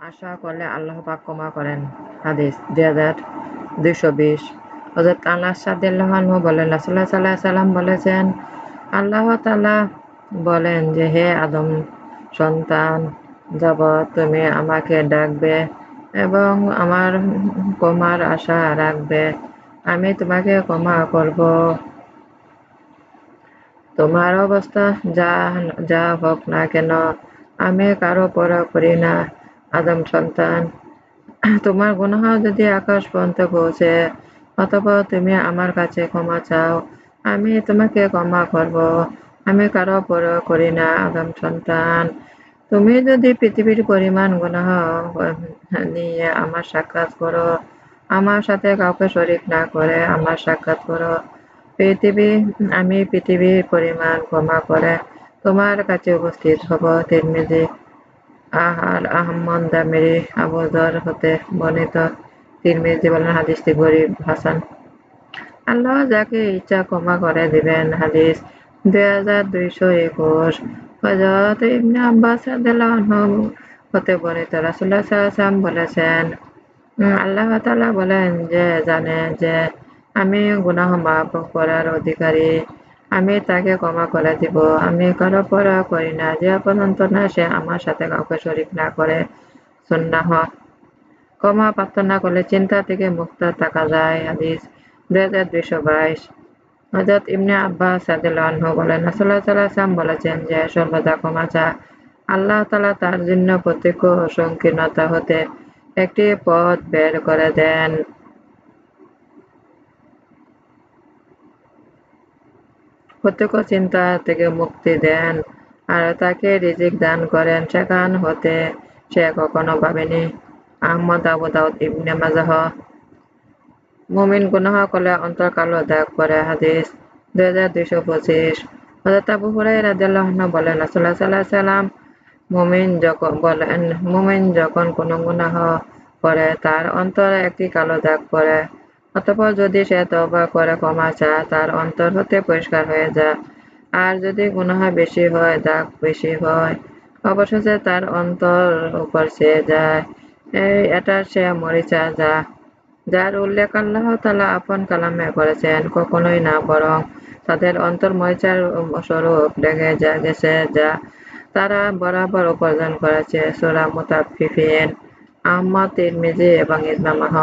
আশা করলে আল্লাহ পাক ক্ষমা করেন। হাদিস দুই হাজার দুইশো বিশ। হজরত আনাস সাদিল্লাহ বলেন রাসুল্লাহ সাল্লাহ সাল্লাম বলেছেন, আল্লাহ তালা বলেন যে, হে আদম, সন্তান যাব তুমি আমাকে ডাকবে এবং আমার ক্ষমার আশা রাখবে। আমি তোমাকে ক্ষমা করব। তোমার অবস্থা যা যা হোক না কেন, আমি কারও পর করি না। আদম সন্তান। তোমার গুনাহ যদি আকাশ পর্যন্ত পৌঁছে, অথবা তুমি আমার কাছে ক্ষমা চাও, আমি তোমাকে ক্ষমা করব। আমি কারও পর করি না আদম সন্তান। তুমি যদি পৃথিবীর পরিমাণ গুনাহ নিয়ে আমার সাক্ষাৎ করো, আমার সাথে কাউকে শরিক না করে আমার সাক্ষাৎ করো। পৃথিবী, আমি পৃথিবীর পরিমাণ ক্ষমা করে তোমার কাছে উপস্থিত হব, তিরমিজি। আহার আহমদ দামেরি আবুদর হতে বর্ণিত তিরমিজি বলেন হাদিসটি গরিব হাসান। আল্লাহ যাকে ইচ্ছা ক্ষমা করে দিবেন, হাদিস দুই হাজার দুইশো একুশ। হতে বর্ণিত রাসুল্লাহ বলেছেন আল্লাহ তালা বলেন যে, জানে যে, আমি গুনাহ মাফ করার অধিকারী। আমি তাকে ক্ষমা করে দিব। আমি কারও পরা করি না। যে পর্যন্ত না সে আমার সাথে কাউকে শরিক না করে সুন্নাহ ক্ষমা প্রার্থনা করলে চিন্তা থেকে মুক্ত থাকা যায়। হাদিস দুই হাজার দুইশো বাইশ। হজরত ইমনে আব্বাস সাদিল্লাহ বলেন রাসুল্লাহ সাল্লাম বলেছেন যে সর্বদা ক্ষমা চা আল্লাহ তালা তার জন্য প্রত্যক্ষ সংকীর্ণতা হতে একটি পথ বের করে দেন প্রত্যক্ষ চিন্তা থেকে মুক্তি দেন আর তাকে রিজিক দান করেন। সেখান হতে সে কখনো ভাবেনি। আহমদ আবু দাউদ ইবনে মাজাহ। মুমিন গুনাহ করলে অন্তর কালো দাগ করে হাদিস দুই হাজার দুইশো পঁচিশ। হজরত আবু হুরাই রাদিয়াল্লাহ বলেন, রাসূলুল্লাহ সাল্লাল্লাহু সাল্লাম মুমিন যখন বলেন, মুমিন যখন কোনো গুনাহ করে, তার অন্তরে একটি কালো দাগ পড়ে। অতপর যদি সে তবা করে, ক্ষমা চায়, তার অন্তর হতে পরিষ্কার হয়ে যায়। আর যদি গুনাহ বেশি হয়, দাগ বেশি হয়, অবশেষে তার অন্তর উপর সে যায়। এই, এটা সে মরিচা যা, যার উল্লেখ আল্লাহ তালা আপন কালামে করেছেন, কখনোই না, বরং তাদের অন্তর মরিচার স্বরূপ লেগে যা গেছে, যা তারা বরাবর উপার্জন করেছে। সোরা মুতাফিফিন আহমদ, তিরমিজি এবং ইসলামাহ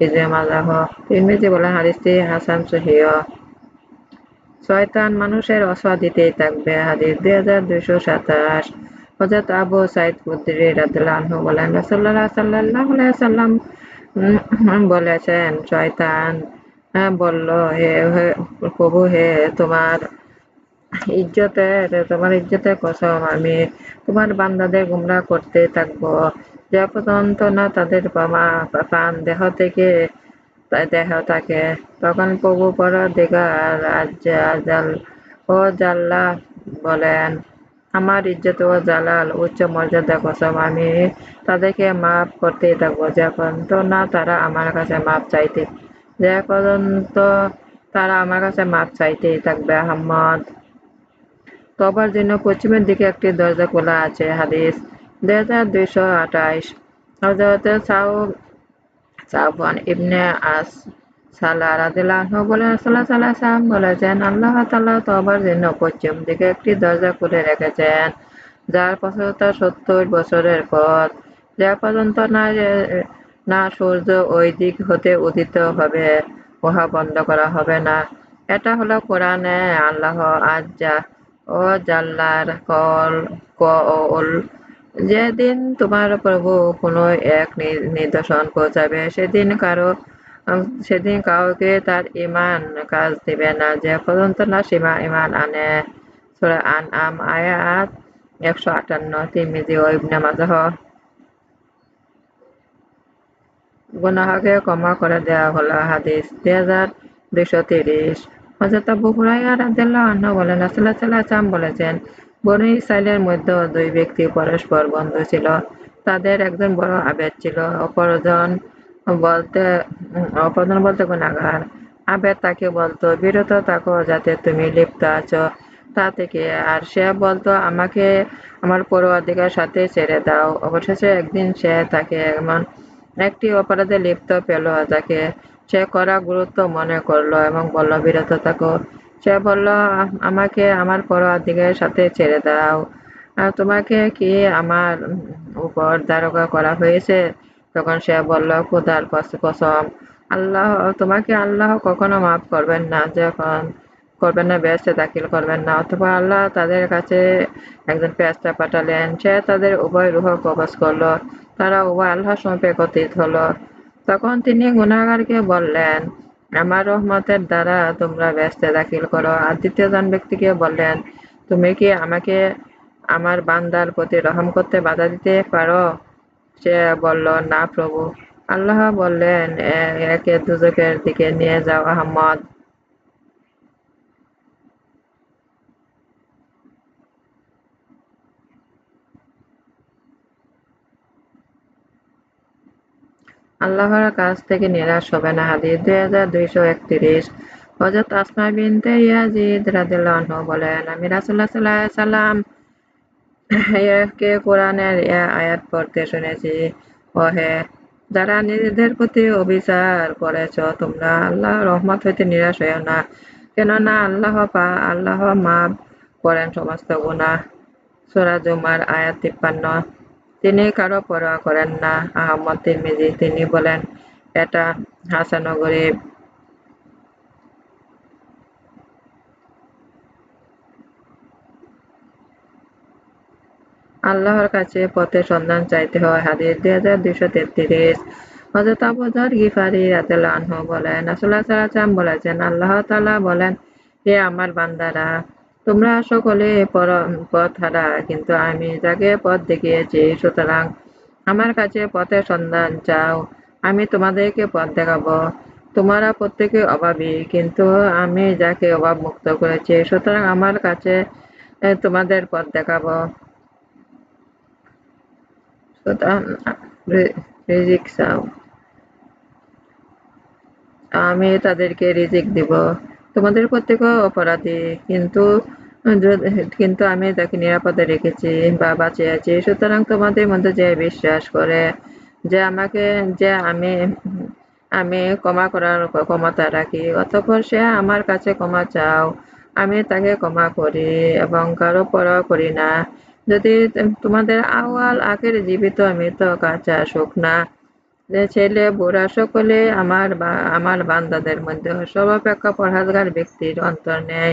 তিরমিজি বলেন হাদিসটি হাসান শয়তান মানুষের অসা দিতেই থাকবে হাদিস দুই হাজার দুইশো সাতাশ হজরত আবু সাইদ বলেন রাসুল্লাহ সাল্লাহ সাল্লাম বলেছেন শয়তান বলল, হে প্রভু হে, তোমার ইজ্জতের তোমার ইজ্জতের কসম, আমি তোমার বান্দাদের গুমরা করতে থাকব। যে পর্যন্ত না তাদের প্রাণ দেহ থেকে দেহ থাকে তখন প্রভু পর দিগার ও জাল্লা বলেন, আমার ইজ্জত ও জালাল, উচ্চ মর্যাদা কসম, আমি তাদেরকে মাফ করতেই থাকব। যে পর্যন্ত না তারা আমার কাছে মাপ চাইতে যে পর্যন্ত তারা আমার কাছে মাপ চাইতেই থাকবে, আহম্মদ। তবার জন্য পশ্চিমের দিকে একটি দরজা খোলা আছে, হাদিস। হাজার দুইশো আঠাইশ ইবনে আস সাল্লাহ সাল্লাহ বলেছেন, আল্লাহ তাল্লাহ তবার জন্য পশ্চিম দিকে একটি দরজা খুলে রেখেছেন, যার পঁচাত্তর সত্তর বছরের পথ। যা পর্যন্ত না না সূর্য ওই দিক হতে উদিত হবে, উহা বন্ধ করা হবে না। এটা হলো কোরআনে আল্লাহ আজ্জা ও জাল্লার কল কল যেদিন তোমার প্রভু কোনো এক নিদর্শন পৌঁছাবে, সেদিন কারও সেদিন কাউকে তার ইমান কাজ দিবে না। যে পর্যন্ত না সীমা ইমান আনে আন আম আয়াত একশো আটান্ন তিমিজি ও ইবনে মাজাহ। গুনাহকে ক্ষমা করে দেওয়া হলো হাদিস দুই হাজার দুইশো তিরিশ। হজরত আবু আনহু বলেন, রাসূলুল্লাহ সাল্লাল্লাহু আলাইহি বলেছেন বনি ইসরাইলের মধ্যে দুই ব্যক্তি পরস্পর বন্ধু ছিল। তাদের একজন বড় আবেদ ছিল। অপরজন বলতে অপরজন বলতে গুণাগার। আবেদ তাকে বলতো বিরত থাকো যাতে তুমি লিপ্ত আছো। তা থেকে আর সে বলতো, আমাকে আমার পরওয়ারদিগার সাথে ছেড়ে দাও। অবশেষে একদিন সে তাকে এমন একটি অপরাধে লিপ্ত পেল যাকে সে করা গুরুত্ব মনে করল এবং বলল বিরত থাকো। সে বলল, আমাকে আমার পরওয়ারদিগারের সাথে ছেড়ে দাও। তোমাকে কি আমার উপর দারোগা করা হয়েছে? তখন সে বলল, খুদার কসম, আল্লাহ, তোমাকে আল্লাহ কখনো মাফ করবেন না। যখন করবেন না বেহেশতে দাখিল করবেন না। অথবা আল্লাহ তাদের কাছে একজন পেস্তা পাঠালেন। সে তাদের উভয় রুহ কবচ করল। তারা উভয় আল্লাহ সমপে একত্রিত হলো। তখন তিনি গুনাগারকে বললেন আমার রহমতের দ্বারা তোমরা ব্যস্তে দাখিল করো। আর দ্বিতীয়জন ব্যক্তিকে বললেন, তুমি কি আমাকে আমার বান্দার প্রতি রহম করতে বাধা দিতে পারো? সে বলল, না প্রভু। আল্লাহ বললেন একে দুজকের দিকে নিয়ে যাও আহমদ। আল্লাহর কাছ থেকে নিরাশ হবে না। হাদিস দুই হাজার দুইশো একত্রিশ। হজরত আসমা বিনতে ইয়াজিদ রাদিল্লাহু বলেন, আমি রাসুল্লাহ সাল্লাহ সাল্লাম কে কোরআনের আয়াত পড়তে শুনেছি। ওহে, যারা নিজেদের প্রতি অবিচার করেছ, তোমরা আল্লাহ রহমত হইতে নিরাশ হইও না। কেননা আল্লাহ পা, আল্লাহ মাফ করেন সমস্ত গুণা সোরা জুমার আয়াত তিপ্পান্ন। তিনি কারও পরোয়া করেন না। আহমদ তিরমিজি তিনি বলেন, এটা হাসানগরী আল্লাহর কাছে পথের সন্ধান চাইতে হয়। হাদিস দুই হাজার দুইশো তেত্রিশ। হজরত আবুদর গিফারি রাতেলানহ বলেন আসল্লাহ বলেছেন, আল্লাহ তালা বলেন, হে আমার বান্দারা তোমরা সকলে পথ হারা কিন্তু আমি যাকে পথ দেখিয়েছি, সুতরাং আমার কাছে পথের সন্ধান চাও। আমি তোমাদেরকে পথ দেখাবো। তোমরা প্রত্যেকে অভাবী, কিন্তু আমি যাকে অভাব মুক্ত করেছি, সুতরাং আমার কাছে তোমাদের পথ দেখাবো। রিজিক চাও। আমি তাদেরকে রিজিক দিব। তোমাদের প্রত্যেক অপরাধী, কিন্তু কিন্তু আমি তাকে নিরাপদে রেখেছি, বা বাঁচিয়েছি। সুতরাং তোমাদের মধ্যে যে বিশ্বাস করে, যে আমাকে, যে আমি আমি ক্ষমা করার ক্ষমতা রাখি, অতঃপর সে আমার কাছে ক্ষমা চাও, আমি তাকে ক্ষমা করি এবং কারও পরও করি না। যদি তোমাদের আওয়াল আখের জীবিত মৃত কাঁচা শুকনা যে ছেলে, বুড়া সকলে আমার আমার বান্দাদের মধ্যে সর্বাপেক্ষা পরহাজগার ব্যক্তির অন্তর নেয়,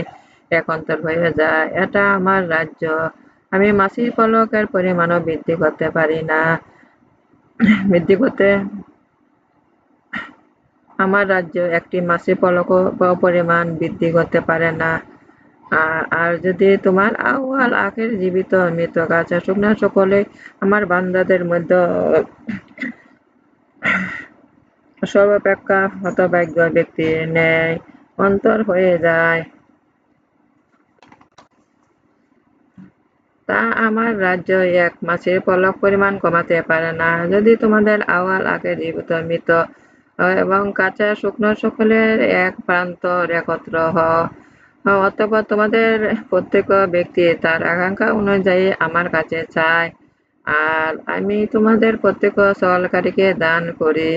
এক অন্তর হয়ে যায়। এটা আমার রাজ্য। আমি মাসির পলকের পরিমাণও বৃদ্ধি করতে পারি না। বৃদ্ধি করতে আমার রাজ্য একটি মাসি পলক পরিমাণ বৃদ্ধি করতে পারে না। আর যদি তোমার আওয়াল আখের জীবিত মৃত গাছা শুকনা সকলে, আমার বান্দাদের মধ্যে সর্বাপেক্ষা হতভাগ্য ব্যক্তির ন্যায় অন্তর হয়ে যায়। তা আমার রাজ্য এক মাসের পলক পরিমাণ কমাতে পারে না। যদি তোমাদের আওয়াল আগে জীবিত, মৃত এবং কাঁচা শুকনো সকলের এক প্রান্ত একত্র হ অথবা তোমাদের প্রত্যেক ব্যক্তি তার আকাঙ্ক্ষা অনুযায়ী আমার কাছে চায়। আর আমি তোমাদের প্রত্যেক সহকারীকে দান করি।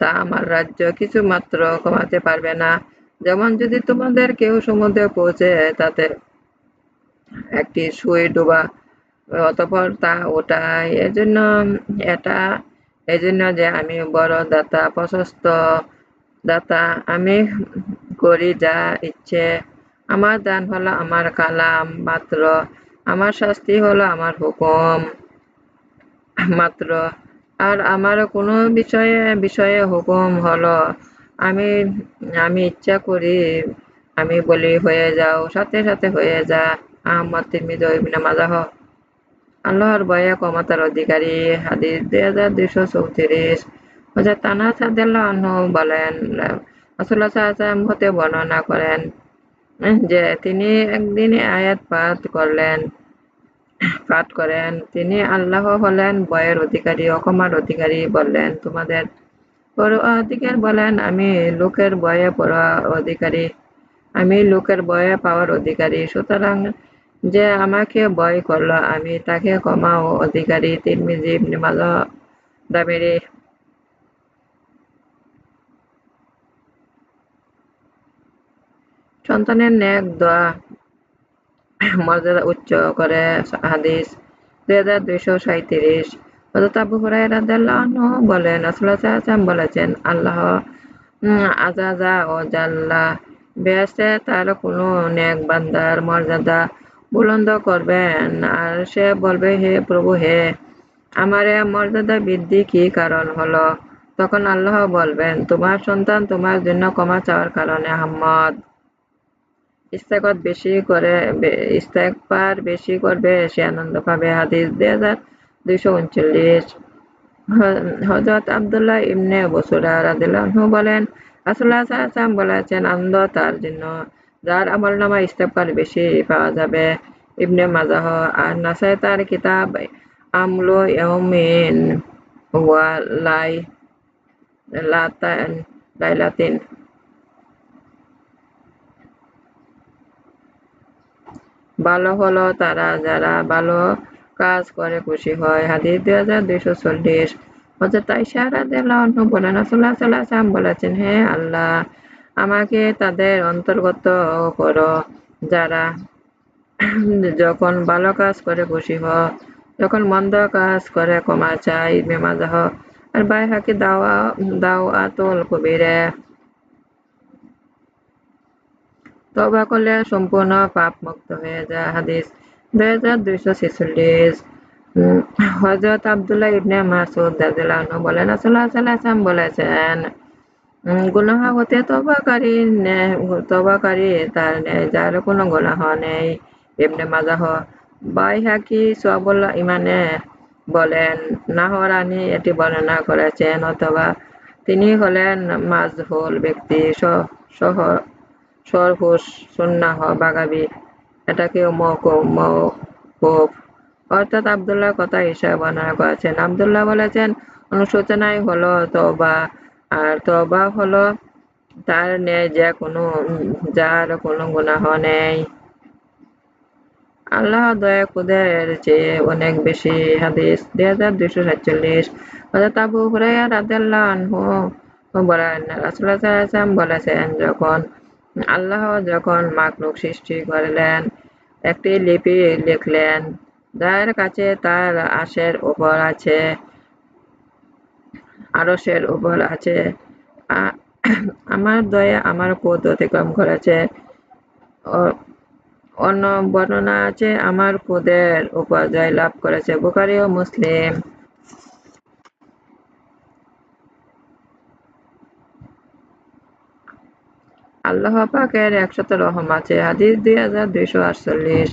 তা আমার রাজ্য কিছু মাত্র কমাতে পারবে না। যেমন যদি তোমাদের কেউ সমুদ্রে পৌঁছে তাতে একটি সুই ডোবা, অতপর তা ওটাই এজন্য এটা, এজন্য যে আমি বড় দাতা, প্রশস্ত দাতা, আমি করি যা ইচ্ছে। আমার দান হলো আমার কালাম মাত্র, আমার শাস্তি হলো আমার হুকুম মাত্র। আর আমার কোনো বিষয়ে বিষয়ে হুকুম হলো। আমি আমি ইচ্ছা করি, আমি বলি হয়ে যাও, সাথে সাথে হয়ে যা। আহমদ তিরমিজ, ইবনে মাজাহ। আল্লাহর বয়ে ক্ষমতার অধিকারী, হাদিস দুই হাজার দুইশো চৌত্রিশ। হজরত তানা সাদাল্লাহ বলেন রাসুল্লাহ সাল্লাম হতে বর্ণনা করেন যে, তিনি একদিন আয়াত পাঠ করলেন। পাঠ করেন। তিনি আল্লাহ হলেন বয়ের অধিকারী, অকমার অধিকারী বললেন, তোমাদের অধিকার বলেন, আমি লোকের বয়ে পড়া অধিকারী। আমি লোকের বয়ে পাওয়ার অধিকারী। সুতরাং যে আমাকে বয় করল, আমি তাকে ক্ষমা ও অধিকারী। তিরমিজি মাজাহ দামেরি। সন্তানের ন্যাক দোয়া। মর্যাদা উচ্চ করে হাদিস দুই হাজার দুইশো সাঁত্রিশ হজরত আবু বলেন ওয়াসাল্লাম বলেছেন, আল্লাহ আজাজা ও জাল্লা বেহেশতে তার কোনো নেক বান্দার মর্যাদা বুলন্দ করবেন আর সে বলবে, হে প্রভু, হে, আমার মর্যাদা বৃদ্ধি কি কারণ হলো? তখন আল্লাহ বলবেন, তোমার সন্তান তোমার জন্য ক্ষমা চাওয়ার কারণে আহম্মদ। ইস্তেগফার বেশি করে ইস্তেগফার বেশি করবে, সে আনন্দ পাবে। হাদিস দুই হাজার দুইশো উনচল্লিশ। হজরত আব্দুল্লাহ ইবনে বসুরা রাদিয়াল্লাহু বলেন সাল্লাল্লাহু বলেছেন, আনন্দ তার জন্য। যার আমল নামা ইস্তেগফার বেশি পাওয়া যাবে। ইবনে মাজাহ আর নাসাই তার কিতাব আমলু ইয়াউমিন ওয়া লাই লাতান লাইলাতিন। ভালো হলো তারা যারা ভালো কাজ করে খুশি হয়। হাদিস দুই হাজার দুইশো চল্লিশ। হজরত আইসা আনহু বলেন, রাসূলুল্লাহ সাল্লাল্লাহু আলাইহি ওয়াসাল্লাম বলেছেন, হে আল্লাহ, আমাকে তাদের অন্তর্গত করো। যারা যখন ভালো কাজ করে খুশি হ, যখন মন্দ কাজ করে ক্ষমা চাই মেমাজাহ আর বাই হাকি দাওয়া, দাওয়াতুল কবিরে। তওবা করলে সম্পূর্ণ পাপ মুক্ত হয়ে যায়। হাদিস দুই হাজার দুইশো ছেচল্লিশ। হজরত আবদুল্লাহ ইবনে মাসুদ রাদিয়াল্লাহু বলেন, রাসূলুল্লাহ সাল্লাল্লাহু আলাইহি বলেছেন গুনাহ হতে তবাকারী তবাকারী তার যার কোনো গুনাহ নেই। ইবনে মাজাহ বাইহাকি সোয়াবুল্লাহ ইমানে বলেন, নাহরানি এটি বর্ণনা করেছেন, অথবা তিনি হলেন মাজহুল ব্যক্তি সহ সরহুস সুন্নাহ বাগাবি। এটাকে মৌকুফ মৌকুফ অর্থাৎ আব্দুল্লাহ কথা হিসাবে বর্ণনা করেছেন। আব্দুল্লাহ বলেছেন, অনুশোচনাই হলো তবা আর তওবা হলো তার ন্যায় যে কোনো, যার কোনো গুনাহ নেই। আল্লাহ দয়া কুদের চেয়ে অনেক বেশি হাদিস। দুই হাজার দুইশো সাতচল্লিশ অর্থাৎ আবু হুরায়রা রাদিয়াল্লাহু আনহু বলেন, রাসূলুল্লাহ বলেছেন যখন আল্লাহ যখন মাখলুক সৃষ্টি করলেন, একটি লিপি লিখলেন, যার কাছে তার আশের উপর আছে, আরশের উপর আছে আমার দয়া আমার পথ অতিক্রম করেছে অন্য বর্ণনা আছে, আমার কুদের উপর জয় লাভ করেছে, বুখারী ও মুসলিম। আল্লাহ পাকের একশত রহম আছে। হাদিস দুই হাজার দুইশো আটচল্লিশ।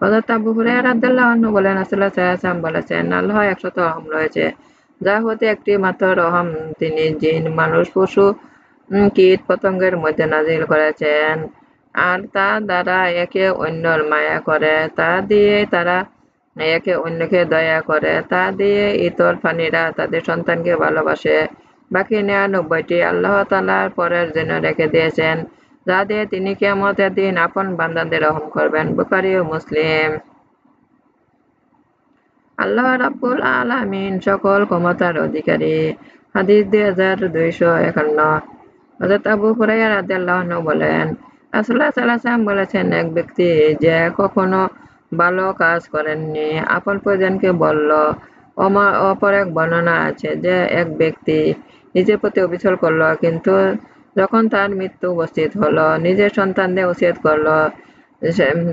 হযরত আবু হুরায়রা রাদিয়াল্লাহু আনহু বলেন আলাইহি ওয়াসাল্লাম বলেছেন আল্লাহ একশত রহম রয়েছে। যা হতে একটি মাত্র রহম তিনি জিন, মানুষ, পশু কীট, পতঙ্গের মধ্যে নাজিল করেছেন। আর তা দ্বারা একে অন্যর মায়া করে, তা দিয়ে তারা একে অন্যকে দয়া করে, তা দিয়ে ইতর প্রাণীরা তাদের সন্তানকে ভালোবাসে। বাকি নিরানব্বইটি আল্লাহ তাআলার পরের জন্য রেখে দিয়েছেন। যা দিয়ে তিনি কিয়ামতের দিন আপন বান্দাদের রহম করবেন, বুখারী ও মুসলিম। আল্লাহ রাব্বুল আলামিন সকল ক্ষমতার অধিকারী। হাদিস দুই হাজার দুইশো একান্ন। হযরত আবু হুরায়রা রাদিয়াল্লাহু আনহু বলেন, রাসূলুল্লাহ সাল্লাল্লাহু বলেছেন, এক ব্যক্তি যে কখনো ভালো কাজ করেননি, আপন পরিজনকে বলল অপর এক বর্ণনা আছে যে এক ব্যক্তি নিজের প্রতি অবিচল করল, কিন্তু যখন তার মৃত্যু উপস্থিত হলো, নিজের সন্তানদের উচিত করল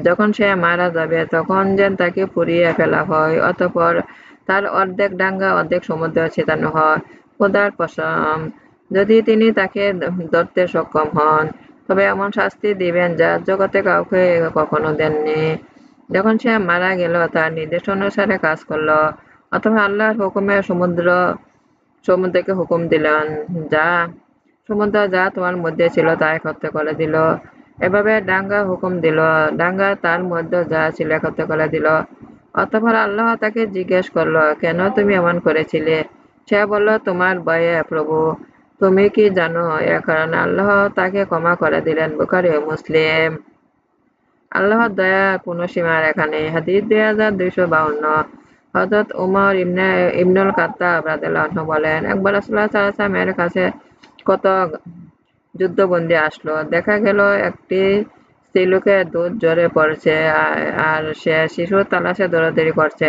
যখন সে মারা যাবে, তখন যেন তাকে পুড়িয়ে ফেলা হয়। অতঃপর তার অর্ধেক ডাঙ্গা, অর্ধেক সমুদ্র ছেটানো হয়। খোদার কসম যদি তিনি তাকে ধরতে সক্ষম হন, তবে এমন শাস্তি দিবেন যা জগতে কাউকে কখনো দেননি। যখন সে মারা গেল, তার নির্দেশ অনুসারে কাজ করল, অথবা আল্লাহর হুকুমে সমুদ্র, সমুদ্রকে হুকুম দিলেন, যা সমুদ্র যা তোমার মধ্যে ছিল তা একত্র করে দিল। এভাবে ডাঙ্গা হুকুম দিল। ডাঙ্গা তার মধ্যে যা ছিল একত্র করে দিল। অতঃপর আল্লাহ তাকে জিজ্ঞেস করল, কেন তুমি এমন করেছিলে? সে বলল, তোমার ভয়ে, প্রভু। তুমি কি জানো? এ কারণে আল্লাহ তাকে ক্ষমা করে দিলেন, বুখারী মুসলিম। আল্লাহর দয়া কোনো সীমা রেখা নেই হাদিস দুই হাজার দুইশো বাউন্ন। হজরত উমর ইবনে ইবনুল কাত্তাব রাদিয়াল্লাহু বলেন, একবার রাসূলুল্লাহ সাল্লাল্লাহু আলাইহি কাছে কত যুদ্ধবন্দী আসলো। দেখা গেল একটি স্ত্রীলোকের দুধ জ্বরে পড়ছে আর সে শিশুর তালাশে দৌড়াদৌড়ি করছে।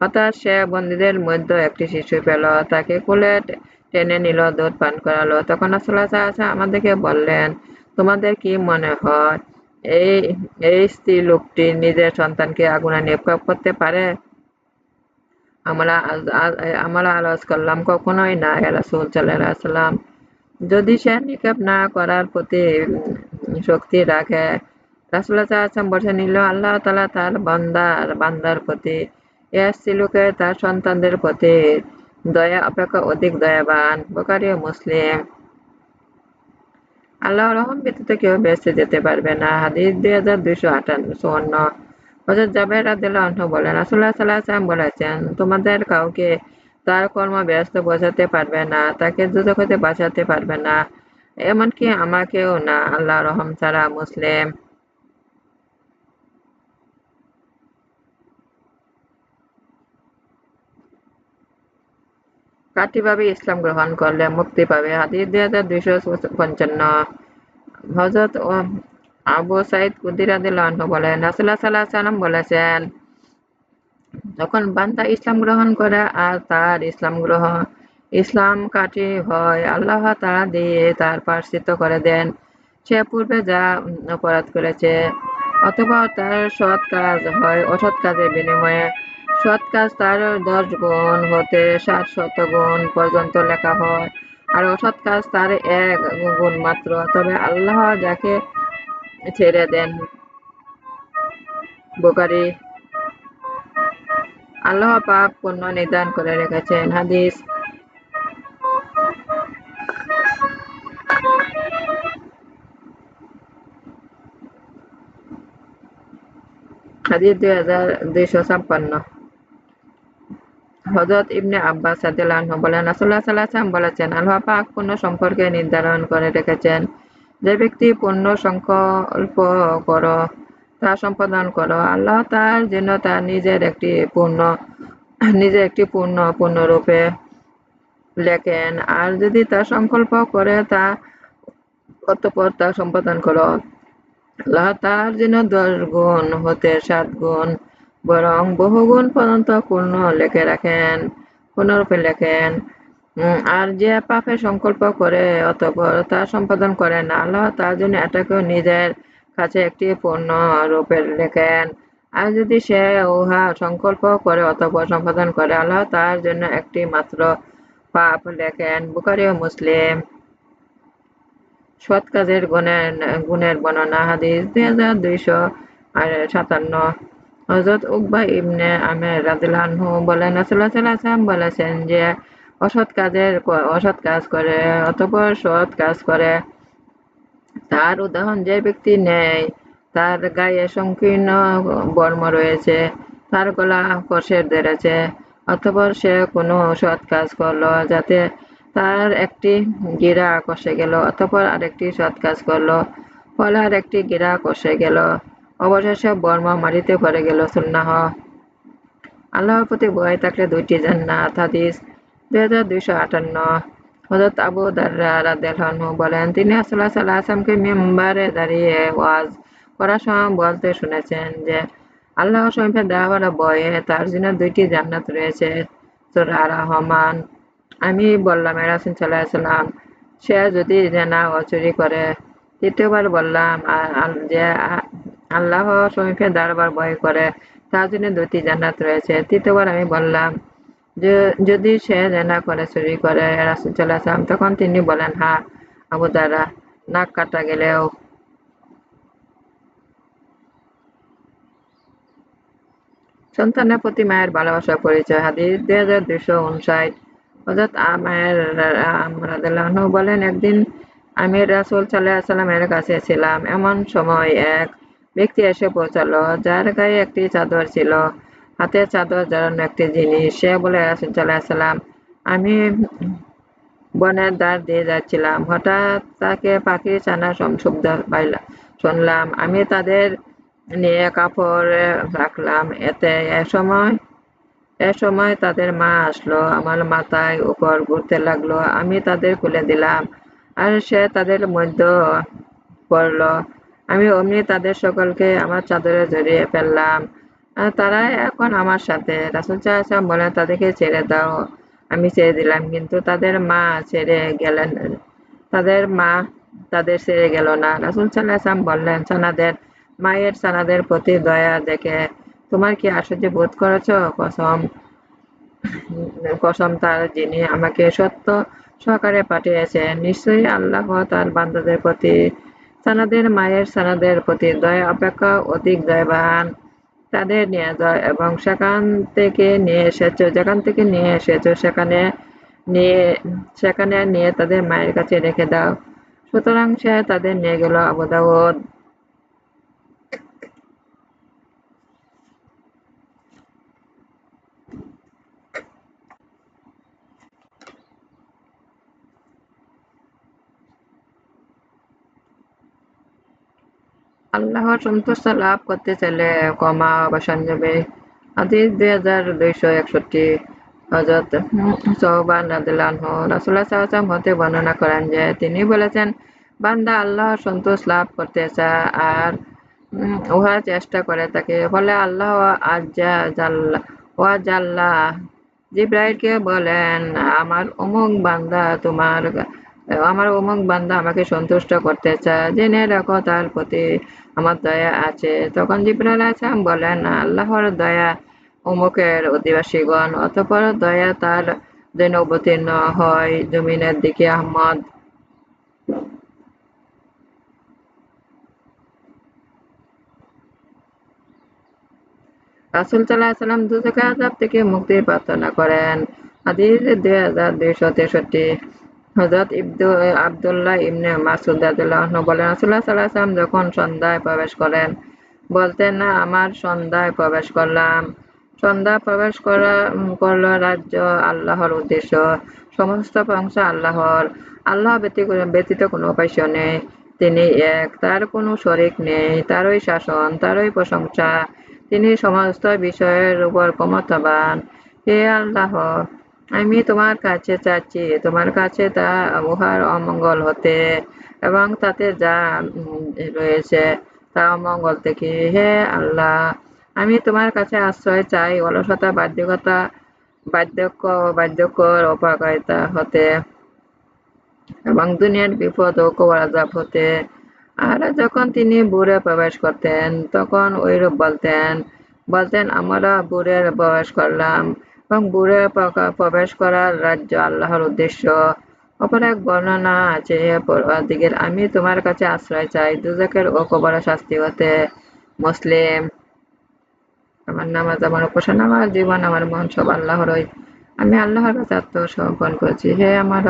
হঠাৎ সে বন্দীদের মধ্যে একটি শিশু পেল। তাকে কোলে টেনে নিল, দুধ পান করালো। তখন সাল্লাল্লাহু আলাইহি আমাদেরকে বললেন, তোমাদের কি মনে হয়, এই এই স্ত্রী লোকটি নিজের সন্তানকে আগুনে নিক্ষেপ করতে পারে? আমরা আমরা আলোচ করলাম, কখনোই না রাসূল আলাইহি সাল্লাম যদি সে নিক্ষেপ না করার প্রতি শক্তি রাখে, রাসূলুল্লাহ সাল্লাল্লাহু বসে নিল আল্লাহ তাআলা তার বান্দার বান্দার প্রতি এ স্ত্রীলোকে তার সন্তানদের প্রতি দয়া, অপেক্ষা অধিক দয়াবান। বুখারী ও মুসলিম। আল্লাহর রহম ব্যতীত কেউ বেঁচে যেতে পারবে না। হাদিস দুই হাজার দুইশো আটান্ন চুয়ান্ন হজরত জাবের রাদিয়াল্লাহু বলেন, রাসূলুল্লাহ সাল্লাল্লাহু আলাইহি বলেছেন, তোমাদের কাউকে তার কর্ম ব্যস্ত বোঝাতে পারবে না, তাকে দুদক হতে বাঁচাতে পারবে না। এমনকি আমাকেও না, আল্লাহ রহম ছাড়া মুসলিম। কাটিভাবে ইসলাম গ্রহণ করলে মুক্তি পাবে। হাদিস দুই হাজার দুইশো পঞ্চান্ন। হজরত আবু সাইদ কুদিরাদিল্লাহ বলেন রাসুল্লাহ সাল্লাহ সাল্লাম বলেছেন যখন বান্দা ইসলাম গ্রহণ করে আর তার ইসলাম গ্রহণ ইসলাম কাটি হয়, আল্লাহ তারা দিয়ে তার পার্শ্বিত করে দেন। সে পূর্বে যা অপরাধ করেছে, অথবা তার সৎ কাজ হয় অসৎ কাজের বিনিময়ে। সৎ কাজ তার দশ গুণ হতে সাত শত গুণ পর্যন্ত লেখা হয়, আর অসৎ কাজ তার এক গুণ মাত্র। তবে আল্লাহ যাকে ছেড়ে দেন, বোকারি আল্লাহ পাক পণ্য নির্ধারণ করে রেখেছেন। হাদিস। হাদিস দুই হাজার দুইশো ছাপ্পান্ন। বলেন বলেছেন, আল্লাহ পাক সম্পর্কে নির্ধারণ করে রেখেছেন। যে ব্যক্তি পূর্ণ সংকল্প করো তা সম্পাদন করো। আল্লাহ তার জন্য তার নিজের একটি পূর্ণ, নিজের একটি পূর্ণ, পূর্ণরূপে লেখেন। আর যদি তা সংকল্প করে, তা অতপর তা সম্পাদন করো। আল্লাহ তার জন্য দশ গুণ হতে সাত গুণ, বরং বহুগুণ পর্যন্ত পূর্ণ লেখে রাখেন, পূর্ণরূপে লেখেন। আর যে পাপের সংকল্প করে, অতপর তা সম্পাদন করে না আল্লাহ তার জন্য এটাকেও নিজের কাছে একটি পূর্ণ রূপে লেখেন। আর যদি সে উহা সংকল্প করে অতপর সম্পাদন করে, আল্লাহ তার জন্য একটি মাত্র পাপ লেখেন, বুখারি ও মুসলিম। সৎ কাজের গুণের গুণের বর্ণনা, হাদিস দুই হাজার দুইশো সাতান্ন। হজরত উকবা ইবনে আমের রাদিল্লাহু বলেন সাল্লাল্লাহু বলেছেন যে, অসৎ কাজের অসৎ কাজ করে অতঃপর সৎ কাজ করে তার উদাহরণ যে ব্যক্তি নেয়, তার গায়ে সংকীর্ণ বর্ম রয়েছে, তার গলা কষের ধরেছে অতঃপর সে কোনো সৎ কাজ করল যাতে তার একটি গিরা কষে গেল অতঃপর আরেকটি সৎ কাজ করল, ফলে আর একটি গিরা কষে গেল। অবশেষে বর্মা মাটিতে পড়ে গেল সুন্নাহ। আল্লাহর প্রতি ভয় থাকলে দুইটি জান্নাত হাদিস, দুই হাজার দুইশো আটান্ন। হজরত আবু দাররা রাদেলহনু বলেন, তিনি আসল্লাহ সাল্লাহ আসলামকে মেম্বারে দাঁড়িয়ে ওয়াজ করার সময় বলতে শুনেছেন যে, আল্লাহ সমীপে দেওয়ার বয়ে তার জন্য দুইটি জান্নাত রয়েছে। সুরা রহমান আমি বললাম এরাসিন সাল্লাহ সাল্লাম সে যদি জেনা ও চুরি করে তৃতীয়বার বললাম যে আল্লাহ সমীপে দাঁড়াবার ভয় করে, তার জন্য দুটি জান্নাত রয়েছে। তৃতীয়বার আমি বললাম যদি সে জেনা করে, চুরি করে, রাসুল চলে আসলাম তখন তিনি বলেন হা আবু দ্বারা নাক কাটা গেলেও সন্তানের প্রতি মায়ের ভালোবাসার পরিচয়। হাদিস দুই হাজার দুইশো উনষাট হজরত আমের বলেন, একদিন আমি রাসুল সাল্লাহ সাল্লামের কাছে ছিলাম, এমন সময় এক ব্যক্তি এসে পৌঁছালো, যার গায়ে একটি চাদর ছিল। হাতে চাদর জড়ানো একটি জিনিস। সে বলে, রাসুল সাল্লাম, আমি বনের দ্বার দিয়ে যাচ্ছিলাম। হঠাৎ তাকে পাখির চানা শব্দ পাইলাম শুনলাম। আমি তাদের নিয়ে কাপড়ে রাখলাম। এতে এ সময় এ সময় তাদের মা আসলো। আমার মাথায় উপর ঘুরতে লাগল। আমি তাদের খুলে দিলাম আর সে তাদের মধ্যে পড়ল। আমি অমনি তাদের সকলকে আমার চাদরে জড়িয়ে ফেললাম। তারা এখন আমার সাথে। রাসুল সাহেব বলেন, তাদেরকে ছেড়ে দাও। আমি ছেড়ে দিলাম, কিন্তু তাদের মা ছেড়ে গেলেন তাদের মা তাদের ছেড়ে গেল না। রাসুল সাল্লাহাম বললেন সানাদের মায়ের সানাদের প্রতি দয়া দেখে তোমার কি আশ্চর্য বোধ করেছ? কসম কসম তার যিনি আমাকে সত্য সহকারে পাঠিয়েছেন, নিশ্চয়ই আল্লাহ তার বান্দাদের প্রতি সানাদের মায়ের সানাদের প্রতি দয়া অপেক্ষা অধিক দয়বান। তাদের নিয়ে যাও এবং সেখান থেকে নিয়ে এসেছ, যেখান থেকে নিয়ে এসেছ সেখানে নিয়ে সেখানে নিয়ে তাদের মায়ের কাছে রেখে দাও। সুতরাং সে তাদের নিয়ে গেল আবুদাউদ আল্লাহর সন্তুষ্ট লাভ করতে চাইলে কমা অবসান যাবে হাদিস দুই হাজার দুইশো একষট্টি হজরত সৌবান রাসুল্লাহ সাল্লাম হতে বর্ণনা করেন যে তিনি বলেছেন, বান্দা আল্লাহর সন্তোষ লাভ করতে চায় আর উহা চেষ্টা করে তাকে। ফলে আল্লাহ আজ্জা জাল্লা ওয়া জাল্লা জিব্রাইলকে বলেন, আমার অমুক বান্দা তোমার আমার অমুক বান্দা আমাকে সন্তুষ্ট করতে চায়। জেনে রাখো, তার প্রতি আমার দয়া আছে। তখন জিব্রাইল আসাম বলেন, আল্লাহর দয়া অমুকের অধিবাসীগণ, অতপর দয়া তার যেন অবতীর্ণ হয় জমিনের দিকে আহমদ। রাসুল সাল্লাহ সাল্লাম দুজকে আজাব থেকে মুক্তির প্রার্থনা করেন। হাদিস দুই হাজার দুইশো তেষট্টি। হজরত ইবদু আবদুল্লাহ ইবনে মাসুদ রাদিল্লাহ বলেন রাসুল্লাহ সাল্লাহ সাল্লাম যখন সন্ধ্যায় প্রবেশ করেন, বলতেন, না, আমার সন্ধ্যায় প্রবেশ করলাম। সন্ধ্যা প্রবেশ করা করল রাজ্য আল্লাহর উদ্দেশ্য, সমস্ত প্রশংসা আল্লাহর। আল্লাহ ব্যতীত কোনো উপাস্য নেই। তিনি এক, তার কোনো শরিক নেই, তারই শাসন, তারই প্রশংসা। তিনি সমস্ত বিষয়ের উপর ক্ষমতাবান। হে আল্লাহ আমি তোমার কাছে চাচ্ছি, তোমার কাছে তা উহার অমঙ্গল হতে এবং তাতে যা রয়েছে তা অমঙ্গল থেকে। হে আল্লাহ, আমি তোমার কাছে আশ্রয় চাই, অলসতা, বাধ্যকতা, বার্ধক্য, বার্ধক্যর অপকারিতা হতে এবং দুনিয়ার বিপদ ও কবরাজাব হতে। আর যখন তিনি বুড়ে প্রবেশ করতেন, তখন ওইরূপ বলতেন বলতেন, আমরা বুড়ের প্রবেশ করলাম। এবং বুড়ে প্রবেশ করার রাজ্য আল্লাহর উদ্দেশ্য। অপর এক বর্ণনা আছে দিকের আমি তোমার কাছে আশ্রয় চাই। দুজকের ও কবর শাস্তি হতে। মুসলিম, আমার নামাজ, আমার উপাসনা আমার জীবন, আমার মন সব আল্লাহরই আমি আল্লাহর কাছে আত্মসমর্পণ করছি। হে আমার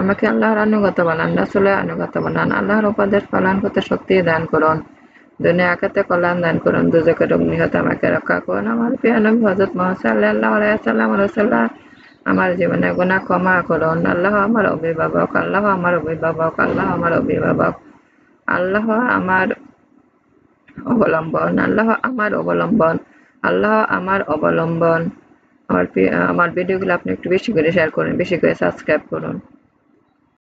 আমাকে আল্লাহর আনুগত বানান, রাসুলের আনুগত বানান। আল্লাহর উপদেশ পালন করতে শক্তি দান করুন। দুনিয়া আকাতে কল্যাণ দান করুন দুজকের আমাকে রক্ষা করুন। আমার প্রিয় নবী হজরত আমার জীবনে গুণা ক্ষমা করুন। আল্লাহ আমার অভিভাবক, আল্লাহ আমার অভিভাবক, আল্লাহ আমার অভিভাবক, আল্লাহ আমার অবলম্বন, আল্লাহ আমার অবলম্বন, আল্লাহ আমার অবলম্বন। আমার আমার ভিডিওগুলো আপনি একটু বেশি করে শেয়ার করুন, বেশি করে সাবস্ক্রাইব করুন।